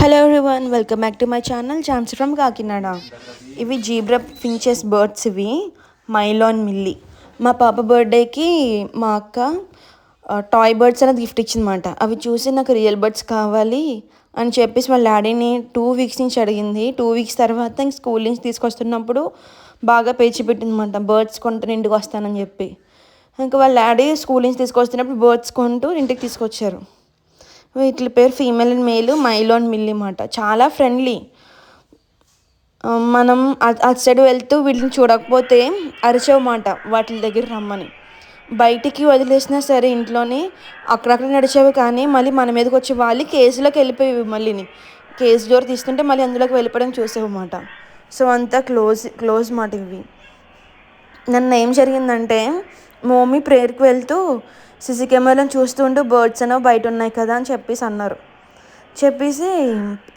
Hello everyone welcome back to my channel chance from Kakinada ఇవి zebra finches birds ఇవి. Mylan Milly మా పాప బర్త్డేకి మా అక్క టాయ్ బర్డ్స్ అనేది గిఫ్ట్ ఇచ్చిందన్నమాట. అవి చూసి నాకు రియల్ బర్డ్స్ కావాలి అని చెప్పేసి వాళ్ళ డాడీని టూ వీక్స్ నుంచి అడిగింది. టూ వీక్స్ తర్వాత ఇంక స్కూల్ నుంచి తీసుకొస్తున్నప్పుడు బాగా పేచి పెట్టిందన్నమాట. బర్డ్స్ కొంటాను ఇంటికి వస్తానని చెప్పి. ఇంకా వాళ్ళ డాడీ స్కూల్ నుంచి తీసుకొస్తున్నప్పుడు బర్డ్స్ కొంటూ ఇంటికి తీసుకొచ్చారు. వీటి పేరు female and male Mylon Milly మాట. చాలా ఫ్రెండ్లీ మనం అటు సైడ్ వెళ్తూ వీటిని చూడకపోతే అరిచేవమాట వాటి దగ్గర రమ్మని. బయటికి వదిలేసినా సరే ఇంట్లోనే అక్కడక్కడ నడిచేవి కానీ మళ్ళీ మన మీదకి వచ్చే వాళ్ళు కేసులోకి వెళ్ళిపోయేవి మళ్ళీని. కేసు డోర్ తీస్తుంటే మళ్ళీ అందులోకి వెళ్ళిపోవడం చూసేవన్నమాట సో అంతా క్లోజ్ క్లోజ్ మాట ఇవి. నన్ను ఏం జరిగిందంటే మమ్మీ ప్రేయర్కి వెళ్తూ సీసీ కెమెరాలను చూస్తుంటూ బర్డ్స్ అనేవి బయట ఉన్నాయి కదా అని చెప్పేసి అన్నారు. చెప్పేసి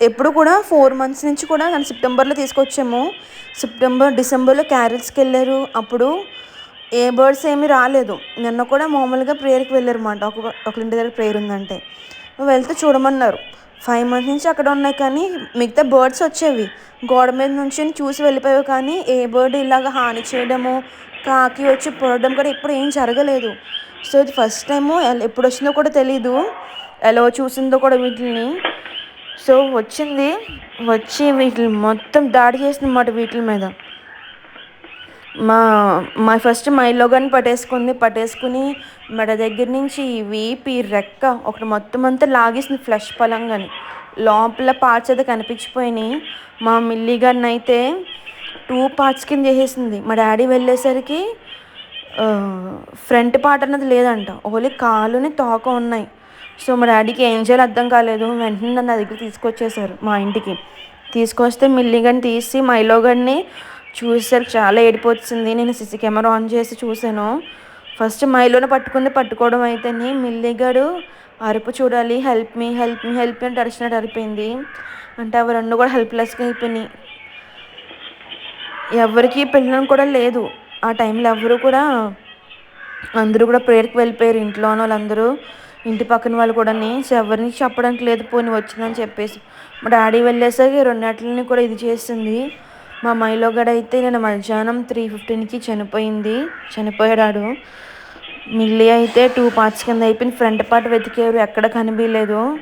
ఎప్పుడు కూడా ఫోర్ మంత్స్ నుంచి కూడా నన్ను సెప్టెంబర్లో తీసుకొచ్చాము. సెప్టెంబర్ డిసెంబర్లో క్యారెట్స్కి వెళ్ళారు. అప్పుడు ఏ బర్డ్స్ ఏమీ రాలేదు. నిన్న కూడా మామూలుగా ప్రేయర్కి వెళ్ళారు అన్నమాట. ఒక ఒక ఇంటి దగ్గర ప్రేయర్ ఉందంటే. వెళ్తే చూడమన్నారు. ఫైవ్ మంత్స్ నుంచి అక్కడ ఉన్నాయి కానీ మిగతా బర్డ్స్ వచ్చేవి. గోడ మీద నుంచి చూసి వెళ్ళిపోయావు కానీ ఏ బర్డ్ ఇలాగ హాని చేయడము కాకి వచ్చి పొడడం కూడా ఇప్పుడు ఏం జరగలేదు. సో ఇది ఫస్ట్ టైము ఎప్పుడు వచ్చిందో కూడా తెలీదు. ఎలా చూసిందో కూడా వీటిని సో వచ్చింది. వచ్చి వీటిని మొత్తం దాడి చేసిందన్నమాట వీటి మీద. మా మా ఫస్ట్ మైలో కానీ పట్టేసుకుంది. పట్టేసుకుని మెడ దగ్గర నుంచి వీపి రెక్క ఒకటి మొత్తం అంతా లాగేసింది ఫ్లష్ పలంగాని లోపల పార్ట్స్ అయితే కనిపించిపోయినాయి. మా మిల్లీ గారిని అయితే టూ పార్ట్స్ కింద చేసేసింది. మా డాడీ వెళ్ళేసరికి ఫ్రంట్ పార్ట్ అన్నది లేదంట. ఓన్లీ కాలుని తోక ఉన్నాయి. సో మా డాడీకి ఏం చేయాలో అర్థం కాలేదు. వెంటనే నన్ను నా దగ్గర తీసుకొచ్చేసారు మా ఇంటికి. తీసుకొస్తే మిల్లిగని తీసి మైలో చూసేసరికి చాలా ఏడిపోతుంది. నేను సిసి కెమెరా ఆన్ చేసి చూశాను ఫస్ట్ మైలోనే పట్టుకుంది. పట్టుకోవడం అయితేనే మిల్లిగాడు అరుపు చూడాలి. Help me help me help me అంటే అరిచినట్టు అరిపోయింది. అంటే అవి రెండు కూడా హెల్ప్లెస్గా అయిపోయినాయి. ఎవరికి పిల్లలు కూడా లేదు. ఆ టైంలో ఎవరు కూడా అందరూ కూడా ప్రేయర్కి వెళ్ళిపోయారు. ఇంట్లో వాళ్ళందరూ ఇంటి పక్కన వాళ్ళు కూడా ఎవరిని చెప్పడానికి లేదు పోని వచ్చిందని చెప్పేసి. మా డాడీ వెళ్ళేసరికి రెండింటిని కూడా ఇది చేసింది. మా మైలో గడ అయితే నేను మధ్యాహ్నం త్రీ ఫిఫ్టీన్కి చనిపోయింది. చనిపోయాడు మిల్లి అయితే టూ పార్ట్స్ కింద అయిపోయిన ఫ్రంట్ పార్ట్ వెతికేరు. ఎక్కడ కనిపించలేదు.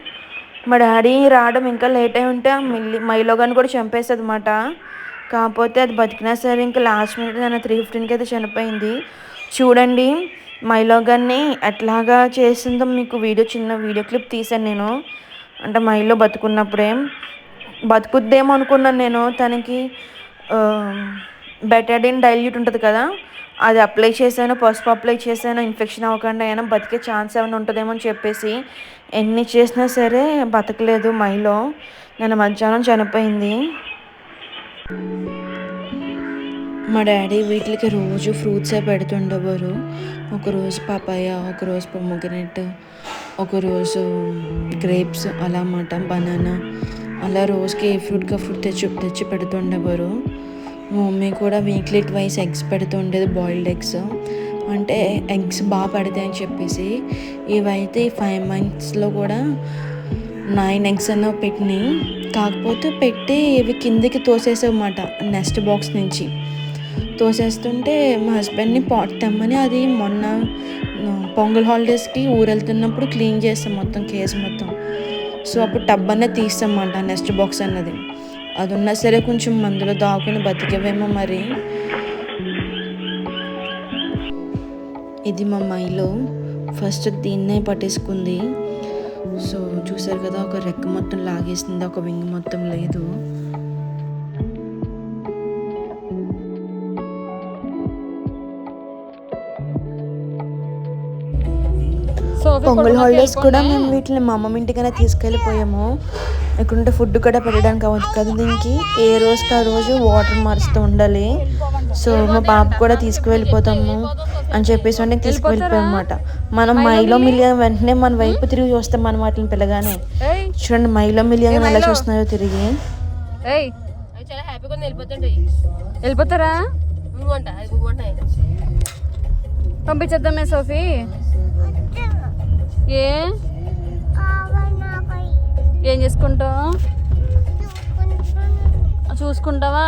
మా డాడీ రావడం ఇంకా లేట్ అయి ఉంటే ఆ మిల్లి మైలో కూడా చంపేసేది అనమాట కాకపోతే అది బతికినా సరే ఇంకా లాస్ట్ మినిట్ తన త్రీ ఫిఫ్టీన్కి అయితే చనిపోయింది. చూడండి మైలోగాన్ని ఎట్లాగా చేసిందో మీకు వీడియో చిన్న వీడియో క్లిప్ తీసాను నేను. అంటే మైలో బతుకున్నప్పుడే. బతుకుద్దేమో అనుకున్నాను నేను. తనకి బెటాడిన్ డైల్యూట్ ఉంటుంది కదా అది అప్లై చేశాను పసుపు అప్లై చేశాను ఇన్ఫెక్షన్ అవ్వకుండా అయినా బతికే ఛాన్స్ ఏమైనా ఉంటుందేమో అని చెప్పేసి ఎన్ని చేసినా సరే బతకలేదు మైలో నేను మధ్యాహ్నం చనిపోయింది. మా డాడీ వీటికి రోజు ఫ్రూట్సే పెడుతుండేవారు ఒకరోజు పాపాయ ఒకరోజు పొమ్మగ్రెట్ ఒకరోజు గ్రేప్స్ అలా అన్నమాట బనానా అలా రోజుకి ఏ ఫ్రూట్కి ఫ్రూట్ తెచ్చి తెచ్చి పెడుతుండేవారు మా మమ్మీ కూడా వీక్లీ ట్వైస్ ఎగ్స్ పెడుతుండేది బాయిల్డ్ ఎగ్స్. అంటే ఎగ్స్ బాగా పడతాయని చెప్పేసి ఇవైతే ఫైవ్ మంత్స్లో కూడా నైన్ ఎగ్స్ అన్న పెట్టినాయి కాకపోతే పెట్టి ఇవి కిందికి తోసేసామాట నెక్స్ట్ బాక్స్ నుంచి. తోసేస్తుంటే మా హస్బెండ్ని పాట్ తెమ్మని అది మొన్న పొంగల్ హాలిడేస్కి ఊరెళ్తున్నప్పుడు క్లీన్ చేస్తాం మొత్తం కేసు మొత్తం. సో అప్పుడు టబ్ అనేది తీస్తామంట నెక్స్ట్ బాక్స్ అన్నది. అది ఉన్నా సరే కొంచెం మందులో దాక్కుని బతికేవేమో మరి. ఇది మా మైలో. ఫస్ట్ దీన్నే పట్టేసుకుంది. సో చూసారు కదా ఒక రెక్క మొత్తం లాగేసింది ఒక వింగ్ మొత్తం లేదు. పొంగల్ హాలిడేస్ కూడా మేము వీటిని మా అమ్మమ్మ ఇంటికైనా తీసుకెళ్ళిపోయాము. ఎక్కడుంటే ఫుడ్ కూడా పెట్టడానికి అవ్వదు కదా దీనికి. ఏ రోజుకి ఆ రోజు వాటర్ మారుస్తూ ఉండాలి. సో మా పాప కూడా తీసుకువెళ్ళిపోతాము అని చెప్పేసి అంటే తీసుకువెళ్ళిపోయాం అనమాట మనం మైలో మిలియన్ వెంటనే మన వైపు తిరిగి చూస్తాం మన వాటిని పిల్లగానే ఏయ్. చూడండి మైలో మిలియన్ ఎలా చూస్తున్నాయో తిరిగి. వెళ్ళిపోతారా? పంపించేద్దామే సోఫీ. ఏ? ఏం చేసుకుంటావు? చూసుకుంటావా?